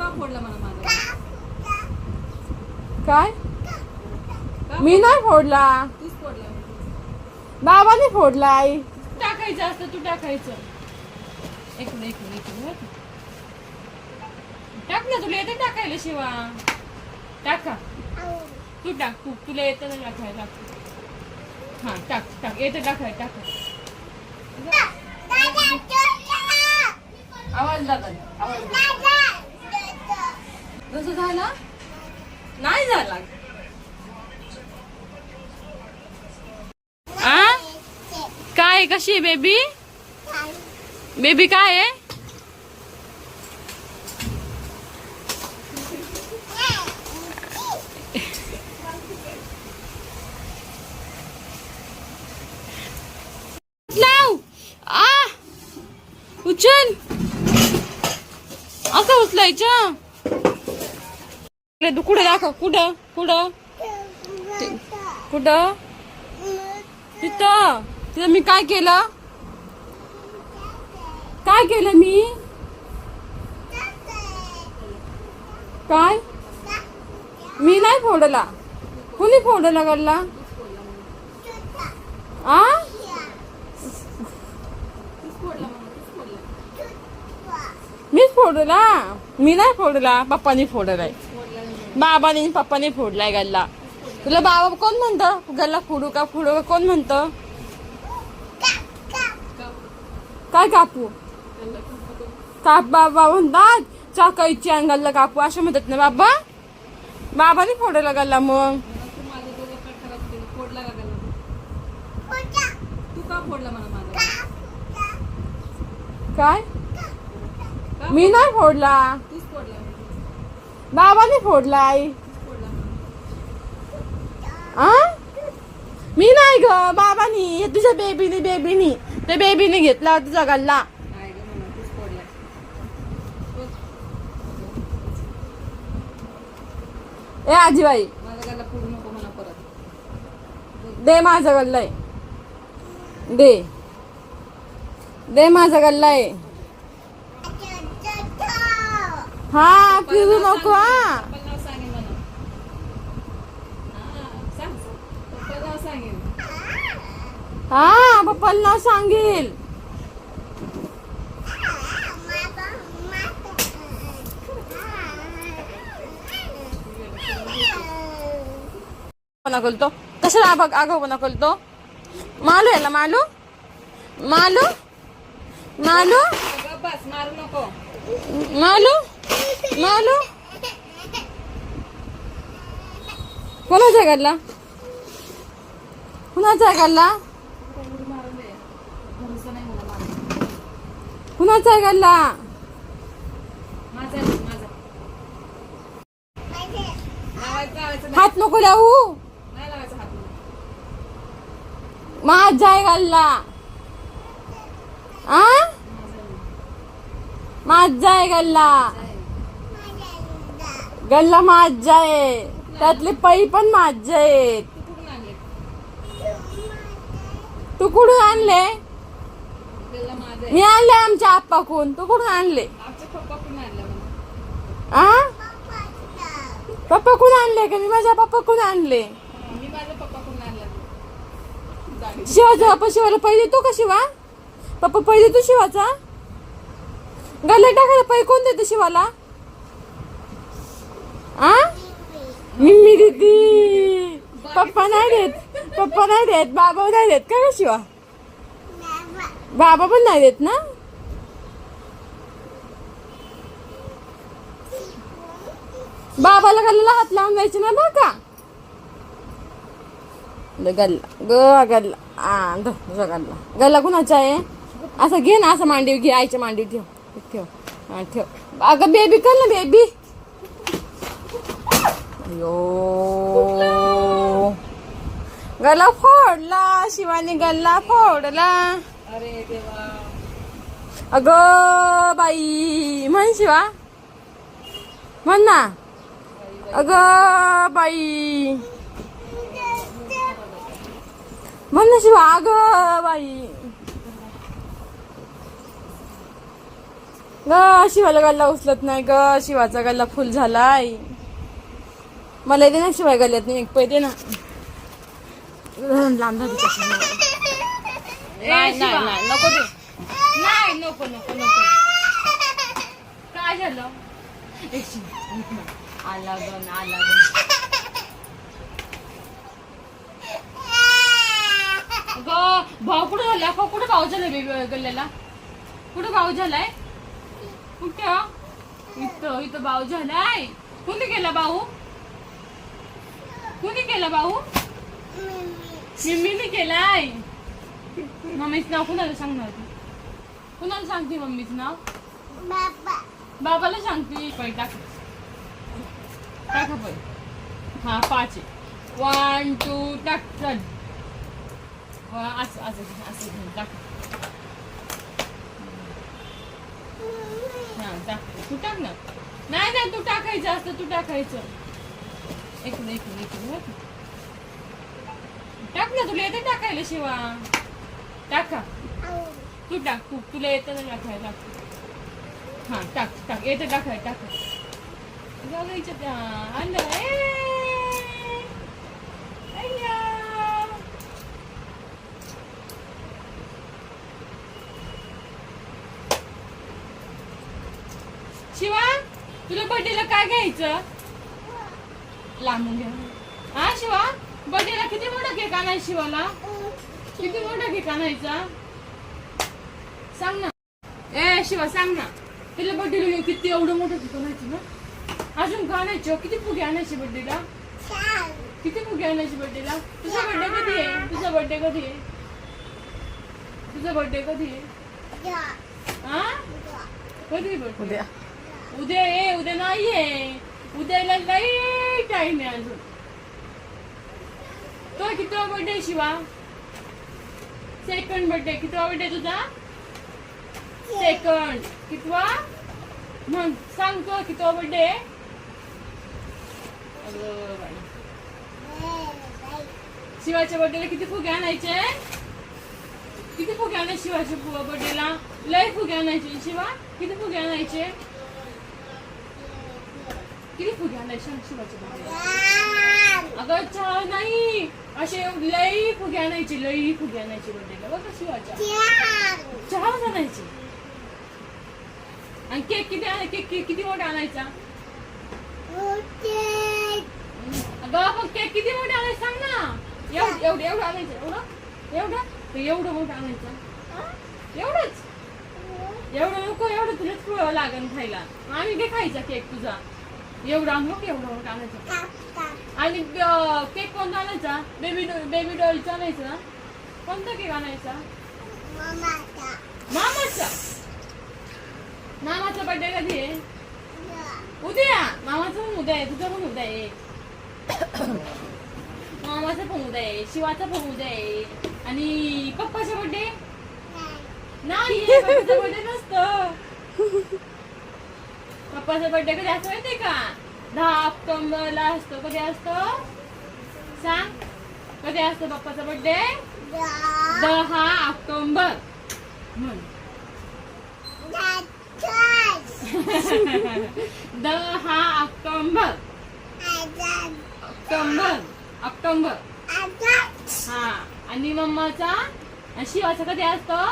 का फोडला मला माझा काय? मी नाही फोडला. तूच फोडला. बाबाने फोडला आई. टाकायचं असतं तू टाकायचं. एक मिनिट एक मिनिट एक मिनिट. टाक ना तुला येते टाकायला शिवा. टाका. तू टाक तू तुला येतं ना टाकायला हा टाक टाक. येते टाकाय टाक. आवाज दादा आवाज जसं झाला? नाही झाला. आ? काय कशी आहे बेबी बेबी काय आहे? लाव आ! उचल. असं उचलायचं? कुठं दाखव? कुठं? कुठं? कुठं? तिथं. तिथं मी काय केलं? काय केलं मी? काय? मी नाही फोडला. कुणी फोडला गल्ला? आ? मीच फोडला. मी नाही फोडला. पप्पानी फोडलाय. बाबाने पप्पाने फोडलाय गल्ला. तुला बाबा कोण म्हणतं? गल्ला फोडू का? फोडू का? कोण म्हणतं? काय कापू काप बाबा म्हणतात चाकाईची आणि गल्ला कापू असं म्हणतात ना बाबा. बाबाने फोडायला गल्ला मग. फोडला काय? मी नाही फोडला. बाबाने फोडला आई. आ? मी नाही ग बाबानी. तुझ्या बेबीने बेबीनी ते बेबीने घेतला तुझा गल्ला ए आजीबाई. दे माझा गल्ला आहे दे. दे माझा गल्ला आहे हा फिरू नको हा. हा. पप्पाला नाव सांगेल. करतो कशाला बघ आगाऊपणा करतो मालू आहे ना मालू? मालू? मालू? अगं बस मारू नको. मालू? मालू कोणाचा घडला कुणाचा घडला कुणाचा घडला हात नको लावू. नाही लावायचा गल्ला माझा घडला आ? माझा आहे गल्ला गल्ला माझा आहे. त्यातले पै पण माझे आहेत. तू कुठून आणले? मी आणले आमच्या आप्पाकून तू कुठून आणले? आ? पप्पा कुठून आणले का? मी माझ्या पप्पा कुठून आणले शिवाचा पप्पा शिवाला पै देतो का शिवा? पप्पा पै देतो शिवाचा? गल्ला टाकायला पै कोण देतो शिवाला? आ? मिम्मी देती पप्पा नाही देत. पप्पा नाही देत. बाबा नाही देत का शिवा? बाबा पण नाही देत ना? बाबाला गल्ला हात लावून द्यायचे ना बघ का? गल्ला. ग गल्ला. आ गल्ला. गल्ला कुणाचा आहे? असं घे ना असं मांडीव घे. आईच्या मांडीव ठेव. ठेव. ठेव. अगं बेबी कर ना बेबी अयो. गल्ला फोडला शिवानी गल्ला फोडला. अरे देवा. अगं बाई म्हण शिवा. म्हण ना. अगं बाई. म्हण ना शिवा अगं बाई. ग शिवाला गल्ला उचलत नाही ग शिवाचा गल्ला फुल झालाय. मला दे ना शिवाय गल्ल्यात नाही एक पै दे ना. लांब झाली कशी. नाही नाही नाही नको दे नाही नको नको नको. काय झालं. आला गण आला गण भाऊ कुठं झाला? भाऊ कुठं भाऊ झाला बेबी गल्ल्याला? कुठं भाऊ झालाय? कुठं? इथं इथं भाऊ झालाय. कुणी केला भाऊ? केला भाऊ? मिम्मीने केलाय. मम्मीचं नाव कुणाला सांगणार तू? कुणाला सांगते मम्मीचं नाव? बाबाला सांगते. पै टाक. टाका पै हा पाच आहे. One to talk. चल. असं असं असं टाक. हा टाक. तू टाक ना. नाही नाही तू टाकायचं असतं तू टाकायचं. इकडे इकडे इकडे टाक ना तुला येते टाकायला शिवा. टाका तू टाक तू तुला येतं ना टाकायला. टाक हा टाक टाक. येतं टाकाय टाक. बघायचं त्या आलं शिवा तुला बर्थडेला काय घ्यायचं? लांबून घ्या. हा शिवा? बर्थडेला किती मोठा केक आणायचा शिवाला? किती मोठा केक आणायचा सांग ना. ए शिवा सांग ना. तिला बर्थडेला किती एवढं मोठं केक आणायचं ना अजून का आणायचं किती फुगे आणायचे बर्थडेला किती फुगे आणायचे बर्थडेला तुझा बर्थडे कधी आहे? तुझा बर्थडे कधी आहे? तुझा बर्थडे कधी आहे? हा? कधी बर्थडे उद्या. उद्या ये उद्या नाहीये. उद्याला लई टाइम आहे अजून. तो कितवा बर्थडे शिवा? सेकंड बर्थडे कितवा बर्थडे तुझा? सेकंड कितवा? मग सांग तो कितवा बर्थडे शिवाच्या बर्थडेला किती फुगे आणायचे? किती फुगे आणायचे शिवाच्या बर्थडेला लय फुगे आणायचे. शिवा किती फुगे आणायचे? किती फुगे आणायचे अगं चहा नाही. असे लई फुगे आणायची लई फुगे आणायची बर्थडेला बघा शिवाच्या. चहाच आणायची. आणि केक किती आणाय केक केक किती मोठा आणायचा? अगं आपण केक किती मोठा आणायचा सांग ना. एवढं एवढं एवढं आणायचं. एवढं? एवढं? तर एवढं मोठं आणायचं. एवढंच? एवढं नको एवढं तुलाच लागेल खायला. आम्ही घे खायचा केक तुझा. एवढा आणू नको एवढा आणायचा? आणि केक कोणता आणायचा? बेबी बेबी डॉलचा आणायचा? ना कोणता केक आणायचा? मामाचा. मामाचा? बर्थडे कधी आहे? उद्या. मामाचा पण उद्या आहे तुझा पण उद्या आहे. मामाचा पण उद्या आहे शिवाचा पण उद्या आहे. आणि पप्पाचा बर्थडे नाही. पप्पाचा बर्थडे नसतो. पप्पाचा बर्थडे कधी असतो माहितीये का? दहा ऑक्टोबरला असतो. कधी असतो? सांग. कधी असतो पप्पाचा बर्थडे दहा ऑक्टोबर. दहा ऑक्टोबर. ऑक्टोबर. ऑक्टोबर. हा. आणि मम्माचा शिवाचा कधी असतो?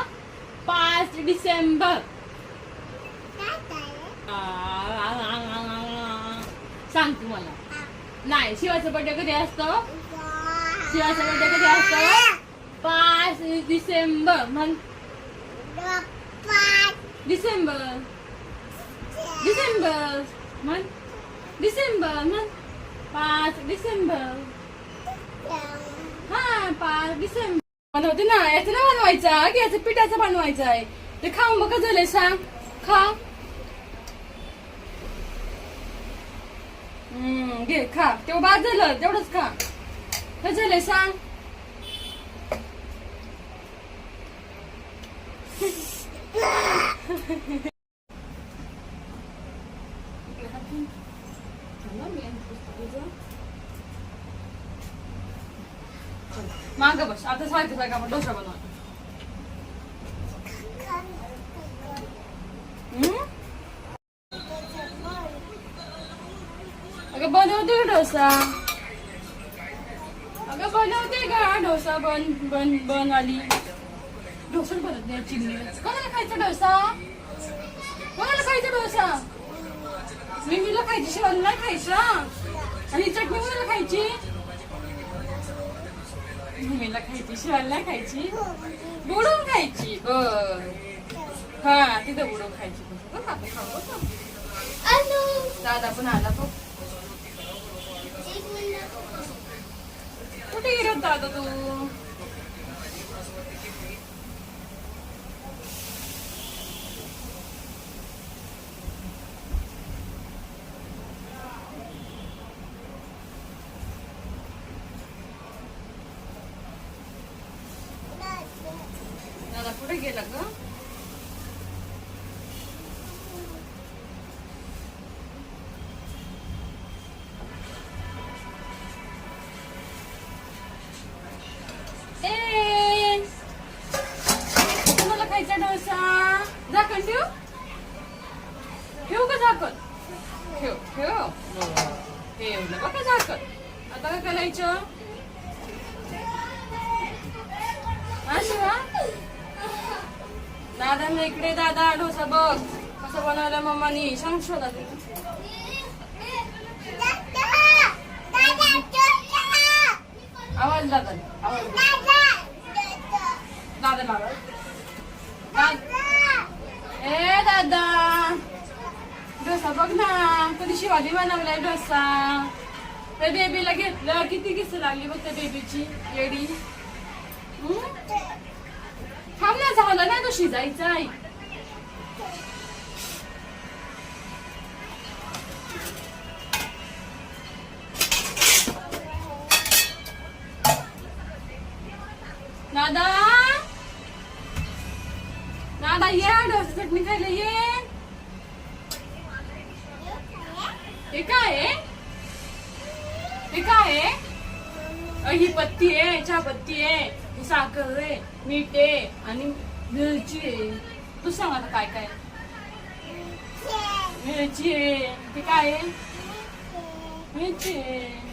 पाच डिसेंबर. सांग तू मला नाही शिवाचा बर्थडे कधी असतो? शिवाचा बर्थडे कधी असतो? पाच डिसेंबर म्हण डिसेंबर. डिसेंबर म्हण डिसेंबर म्हण पाच डिसेंबर. हा पाच डिसेंबर. मला ना याचं ना बनवायचं की याचं पिठाचं बनवायचं आहे. ते खाऊ मग झालंय सांग. खा. घे खा. तेव्हा बाद झालं तेवढंच खा. काय झालंय सांग. माग बस. आता सारखं सारखं आपण डोसा बनवा. अगं बनवते का डोसा. अगं बनवते का डोसा बन बन बन आली डोसा बनत नाही चिल्ली कोणाला खायचा डोसा? कोणाला खायचा डोसा? मिमीला खायची शिवाला नाही खायचा. आणि चटणी कोणाला खायची? मिमीला खायची शिवाला नाही खायची. बुडून खायची. बर. हा तिथं बुडून खायची? दादा पण आला तो कुठे गेला होता दादा तू आता काय करायचं हा शिवा दादा इकडे दादा डोसा बघ कसं बनवलं मम्मानी सांग शोधा तू. आवाज दादा आवाज दे. दादा लावा ए दादा डोसा बघ ना कधी शिवाजी बनवलाय डोसा त्या बेबीला घेतलं किती किस लागली बघ त्या बेबीची येडी. हं? थांब ना झालं ना तो शिजायचा आहे दादा दादा ये डोसा चटणी खायला ये. हे काय आहे? हे काय आहे? ही पत्ती आहे चहा पत्ती आहे ही साखर आहे मीठ आहे आणि मिरची आहे. तू सांग आता काय काय मिरची आहे. ते काय आहे? मिरची आहे.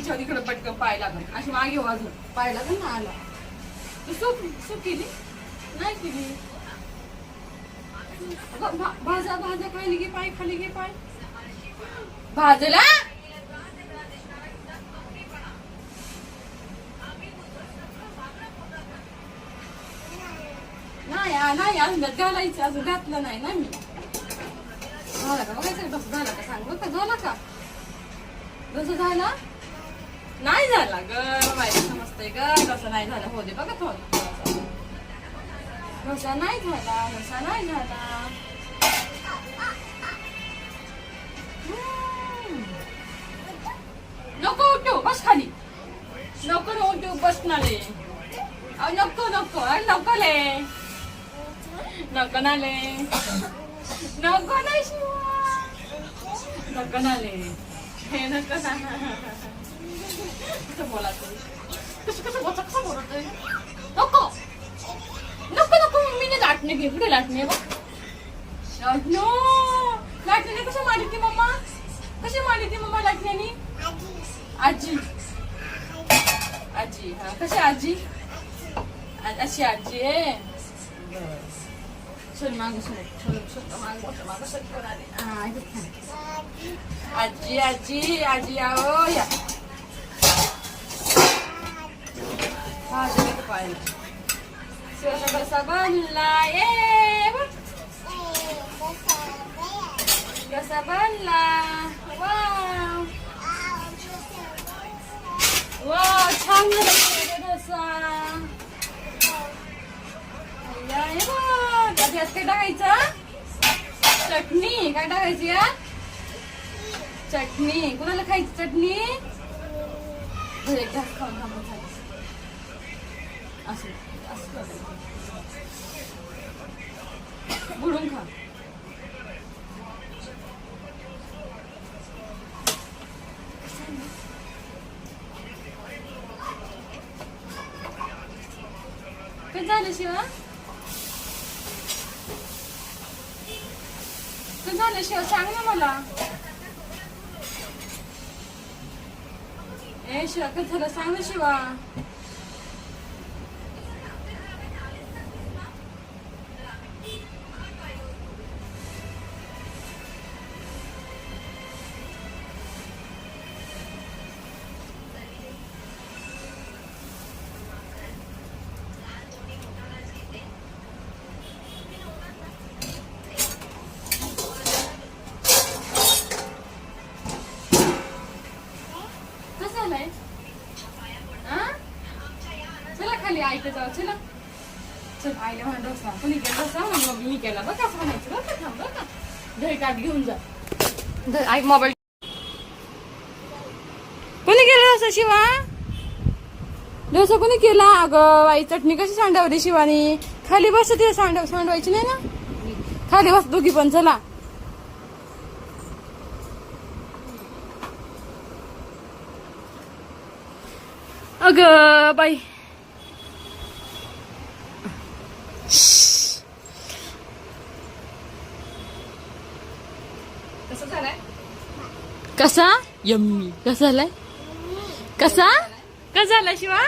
बाबाला इकडे पटकन पाय लागल. अशी मागे हो वाजून पाय लागल ना आला. तू सुख सूप केली? नाही केली. भाज्या भा- भाजा भाजा खाली घे पाय खाली घे पाय? भाजला? नाही नाही अजून घालायचं अजून घातलं नाही ना मी. झाला का? बघायचं झाला का? सांग बघ का? झाला का? जसं झाला? नाही झाला ग माहिती समजतंय ग. डोसा नाही झाला हो दे बघा थोडं. डोसा नाही झाला डोसा नाही झाला. नको उठू बस खाली. नको उठू बसणार आहे. अहो, नको नको अरे नको ले. नको ना ले नको ना शिवा. नको ना ले हे नको ना. कसं बोला तू कसं कसं बोलत कसं बोलत नको! नको नको मम्मीने लाटणे घे. कुठे लाटणे बघ लाटणं? लाटण्याने कसं मारली मम्मा? कशी मारली ती मम्मा लाटण्याने? आजी. आजी हा कशी आजी? अशी आजी आहे. आजी आजी आजी आओ या. हा पाहिजे कसा बनला ये कसा बनला वा वा छान डोसा अय्या, काय टाकायचं चटणी काय टाकायची या चटणी. कुणाला खायची चटणी? बरं, एक खाऊन थांबून असं बुडून खा. काय झालं शिवा? काय झालं शिवा? सांग ना मला. ए शिवा काय झालं? सांग ना शिवा. चला खाली चल म्हणा डोसा कोणी केला डोसा मग मी केला बघ म्हणायचं. का थांब का. दही घेऊन जा. दही- आई मोबाईल कोणी केलं डोसा शिवा? डोसा कोणी केला? अगं आई चटणी कशी सांडावली शिवानी? खाली बस ती सांडव सांडवायची नाही ना? खाली बस दोघी पण चला. अगं बाई कसं झालंय? कसा? यम्मी. कसा झालाय? कसा? कसा झाला शिवा?